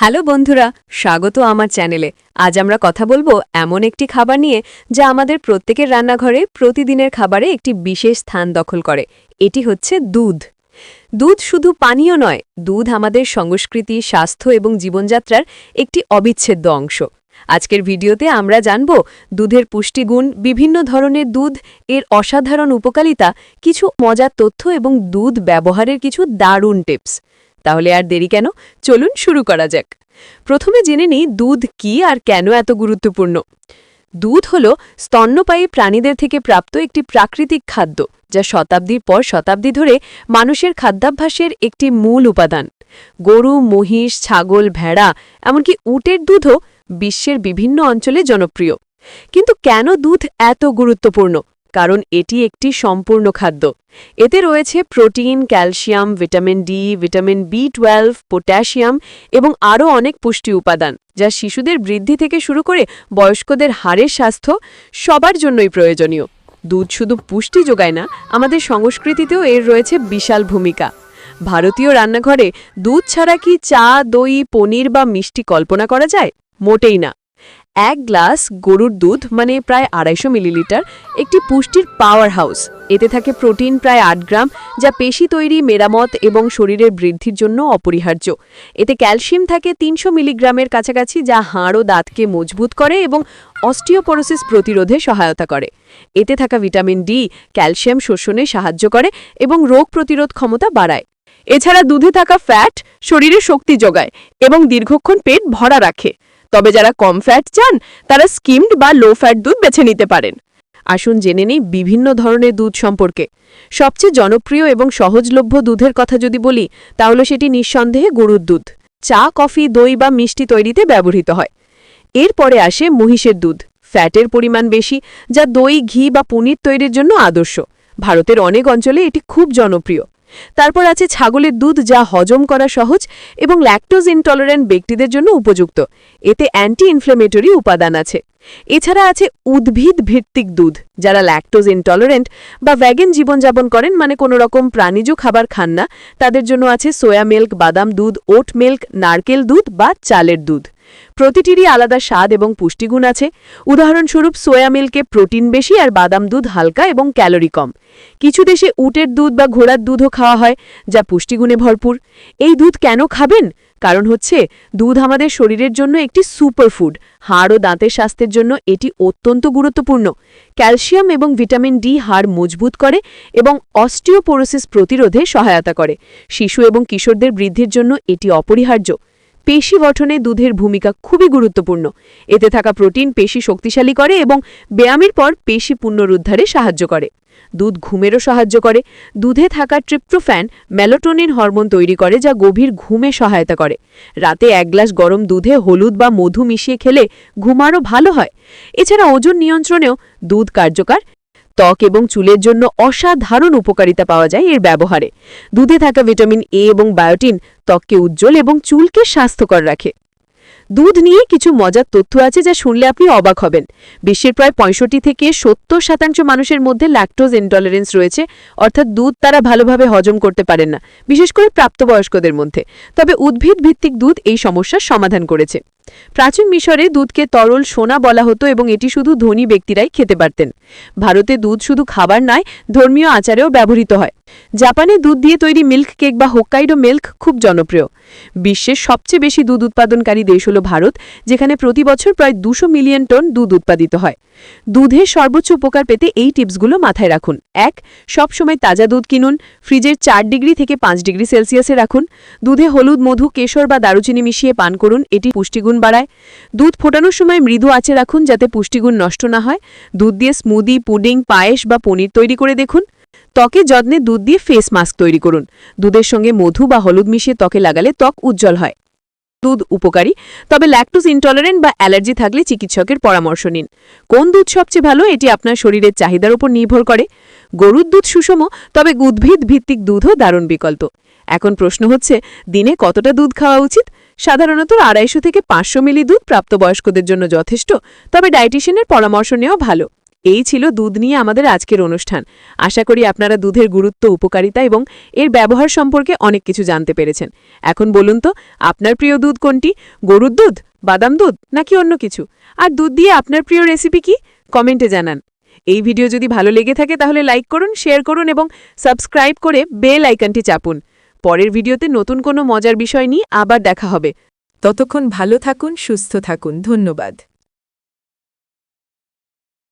Hello বন্ধুরা, স্বাগত আমার চ্যানেলে। আজ আমরা কথা বলব এমন একটি খাবার নিয়ে যা আমাদের প্রত্যেকের রান্নাঘরে প্রতিদিনের খাবারে একটি বিশেষ স্থান দখল করে। এটি হচ্ছে দুধ। দুধ শুধু পানীয় নয়, দুধ আমাদের সংস্কৃতি, স্বাস্থ্য এবং জীবনযাত্রার একটি অবিচ্ছেদ্য অংশ। আজকের ভিডিওতে আমরা জানব দুধের পুষ্টিগুণ, বিভিন্ন ধরনের দুধ, এর অসাধারণ উপকারিতা, কিছু মজার তথ্য এবং দুধ ব্যবহারের কিছু দারুণ টিপস। তাহলে আর দেরি কেন? চলুন শুরু করা যাক। প্রথমে জেনে নিই দুধ কি আর কেন এত গুরুত্বপূর্ণ। দুধ হল স্তন্যপায়ী প্রাণীদের থেকে প্রাপ্ত একটি প্রাকৃতিক খাদ্য, যা শতাব্দীর পর শতাব্দী ধরে মানুষের খাদ্যাভ্যাসের একটি মূল উপাদান। গরু, মহিষ, ছাগল, ভেড়া, এমনকি উটের দুধও বিশ্বের বিভিন্ন অঞ্চলে জনপ্রিয়। কিন্তু কেন দুধ এত গুরুত্বপূর্ণ? কারণ এটি একটি সম্পূর্ণ খাদ্য। এতে রয়েছে protein, calcium, vitamin D, vitamin B twelve potassium এবং আরও অনেক পুষ্টি উপাদান, যা শিশুদের বৃদ্ধি থেকে শুরু করে বয়স্কদের হাড়ের স্বাস্থ্য সবার জন্যই প্রয়োজনীয়। দুধ শুধু পুষ্টি যোগায় না, আমাদের সংস্কৃতিতেও এর রয়েছে বিশাল ভূমিকা। ভারতীয় রান্নাঘরে দুধ ছাড়া কি চা, দই, পনির বা মিষ্টি কল্পনা করা যায়? মোটেই না। এক গ্লাস গরুর দুধ মানে প্রায় আড়াইশো মিলিলিটার, একটি পুষ্টির পাওয়ার হাউস এতে থাকে প্রোটিন প্রায় আট গ্রাম, যা পেশি তৈরি, মেরামত এবং শরীরের বৃদ্ধির জন্য অপরিহার্য। এতে ক্যালসিয়াম থাকে তিনশো মিলিগ্রামের কাছাকাছি, যা হাড় ও দাঁতকে মজবুত করে এবং অস্টিওপোরোসিস প্রতিরোধে সহায়তা করে। এতে থাকা ভিটামিন ডি, ক্যালসিয়াম শোষণে সাহায্য করে এবং রোগ প্রতিরোধ ক্ষমতা বাড়ায়। এছাড়া দুধে থাকা ফ্যাট শরীরে শক্তি যোগায় এবং দীর্ঘক্ষণ পেট ভরা রাখে। তবে যারা কম ফ্যাট চান, তারা স্কিমড বা লো ফ্যাট দুধ বেছে নিতে পারেন। আসুন জেনে নিই বিভিন্ন ধরনের দুধ সম্পর্কে। সবচেয়ে জনপ্রিয় এবং সহজলভ্য দুধের কথা যদি বলি, তাহলে সেটি নিঃসন্দেহে গরুর দুধ। চা, কফি, দই বা মিষ্টি তৈরিতে ব্যবহৃত হয়। এরপরে আসে মহিষের দুধ। ফ্যাটের পরিমাণ বেশি, যা দই, ঘি বা পনির তৈরির জন্য আদর্শ। ভারতের অনেক অঞ্চলে এটি খুব জনপ্রিয়। তারপর আছে ছাগলের দুধ যা হজম করা সহজ এবং ল্যাকটোজ ইনটলারেন্ট ব্যক্তিদের জন্য উপযুক্ত। এতে অ্যান্টি ইনফ্লেমেটরি উপাদান আছে। এছাড়া আছে উদ্ভিদ ভিত্তিক দুধ, যারা ল্যাকটোজ ইনটলারেন্ট বা ভ্যাগেন জীবনযাপন করেন মানে কোনো রকম প্রাণীজ খাবার খান না। তাদের জন্য আছে সোয়া মিল্ক বাদাম দুধ ওট মিল্ক নারকেল দুধ বা চালের দুধ। প্রতিটিরই আলাদা স্বাদ এবং পুষ্টিগুণ আছে। উদাহরণস্বরূপ সোয়া মিল্কে প্রোটিন বেশি আর বাদাম দুধ হালকা এবং ক্যালোরি কম। কিছু দেশে উটের দুধ বা ঘোড়ার দুধও খাওয়া হয়, যা পুষ্টিগুণে ভরপুর। এই দুধ কেন খাবেন? কারণ হচ্ছে, দুধ আমাদের শরীরের জন্য একটি সুপারফুড হাড় ও দাঁতের স্বাস্থ্যের জন্য এটি অত্যন্ত গুরুত্বপূর্ণ। ক্যালসিয়াম এবং ভিটামিন ডি হাড় মজবুত করে এবং অস্টিওপোরোসিস প্রতিরোধে সহায়তা করে। শিশু এবং কিশোরদের বৃদ্ধির জন্য এটি অপরিহার্য। পেশি গঠনে দুধের ভূমিকা খুবই গুরুত্বপূর্ণ। এতে থাকা প্রোটিন পেশি শক্তিশালী করে এবং ব্যায়ামের পর পেশি পুনরুদ্ধারে সাহায্য করে। দুধ ঘুমেরও সাহায্য করে। দুধে থাকা ট্রিপ্টোফ্যান মেলোটোনিন হরমোন তৈরি করে যা গভীর ঘুমে সহায়তা করে। রাতে এক গ্লাস গরম দুধে হলুদ বা মধু মিশিয়ে খেলে ঘুম আরও ভালো হয়। এছাড়া ওজন নিয়ন্ত্রণেও দুধ কার্যকর ত্বক এবং চুলের জন্য অসাধারণ উপকারিতা পাওয়া যায় এর ব্যবহারে। দুধে থাকা ভিটামিন এ এবং বায়োটিন ত্বককে উজ্জ্বল এবং চুলকে স্বাস্থ্যকর রাখে। দুধ নিয়ে কিছু মজার তথ্য আছে যা শুনলে আপনি অবাক হবেন। বিশ্বের প্রায় পঁয়ষট্টি থেকে সত্তর শতাংশ মানুষের মধ্যে ল্যাকটোজ ইনটলারেন্স রয়েছে, অর্থাৎ দুধ তারা ভালোভাবে হজম করতে পারেন না, বিশেষ করে প্রাপ্তবয়স্কদের মধ্যে। তবে উদ্ভিদ ভিত্তিক দুধ এই সমস্যার সমাধান করেছে। প্রাচীন মিশরে দুধকে তরল সোনা বলা হতো এবং এটি শুধু ধনী ব্যক্তিরাই খেতে পারতেন। ভারতে দুধ শুধু খাবার নয়, ধর্মীয় আচারেও ব্যবহৃত হয়। জাপানে দুধ দিয়ে তৈরি মিল্ক কেক বা হোক্কাইডো মিল্ক খুব জনপ্রিয়। বিশ্বের সবচেয়ে বেশি দুধ উৎপাদনকারী দেশ হল ভারত, যেখানে প্রতি বছর প্রায় দুশো মিলিয়ন টন দুধ উৎপাদিত হয়। দুধের সর্বোচ্চ উপকার পেতে এই টিপসগুলো মাথায় রাখুন। এক, সবসময় তাজা দুধ কিনুন। ফ্রিজের চার ডিগ্রি থেকে পাঁচ ডিগ্রি সেলসিয়াসে রাখুন। দুধে হলুদ, মধু, কেশর বা দারুচিনি মিশিয়ে পান করুন। এটি পুষ্টিগুণ বাড়ায়। দুধ ফোটানোর সময় মৃদু আঁচে রাখুন যাতে পুষ্টিগুণ নষ্ট না হয়। দুধ দিয়ে স্মুদি, পুডিং, পায়েস বা পনির তৈরি করে দেখুন। ত্বকে যত্নে দুধ দিয়ে ফেস মাস্ক তৈরি করুন। দুধের সঙ্গে মধু বা হলুদ মিশিয়ে ত্বকে লাগালে ত্বক উজ্জ্বল হয়। দুধ উপকারী, তবে ল্যাকটোজ ইনটলারেন্ট বা অ্যালার্জি থাকলে চিকিৎসকের পরামর্শ নিন। কোন দুধ সবচেয়ে ভালো এটি আপনার শরীরের চাহিদার উপর নির্ভর করে। গরুর দুধ সুষম, তবে উদ্ভিদ ভিত্তিক দুধও দারুণ বিকল্প। এখন প্রশ্ন হচ্ছে, দিনে কতটা দুধ খাওয়া উচিত? সাধারণত আড়াইশো থেকে পাঁচশো মিলি দুধ প্রাপ্তবয়স্কদের জন্য যথেষ্ট, তবে ডায়েটিশিয়ানের পরামর্শ নেওয়া ভালো। এই ছিল দুধ নিয়ে আমাদের আজকের অনুষ্ঠান। আশা করি আপনারা দুধের গুরুত্ব, উপকারিতা এবং এর ব্যবহার সম্পর্কে অনেক কিছু জানতে পেরেছেন। এখন বলুন তো, আপনার প্রিয় দুধ কোনটি? গরুর দুধ, বাদাম দুধ, নাকি অন্য কিছু? আর দুধ দিয়ে আপনার প্রিয় রেসিপি কি? কমেন্টে জানান। এই ভিডিও যদি ভালো লেগে থাকে তাহলে লাইক করুন, শেয়ার করুন এবং সাবস্ক্রাইব করে বেল আইকনটি চাপুন। পরের ভিডিওতে নতুন কোনো মজার বিষয় নিয়ে আবার দেখা হবে। ততক্ষণ ভালো থাকুন, সুস্থ থাকুন। ধন্যবাদ।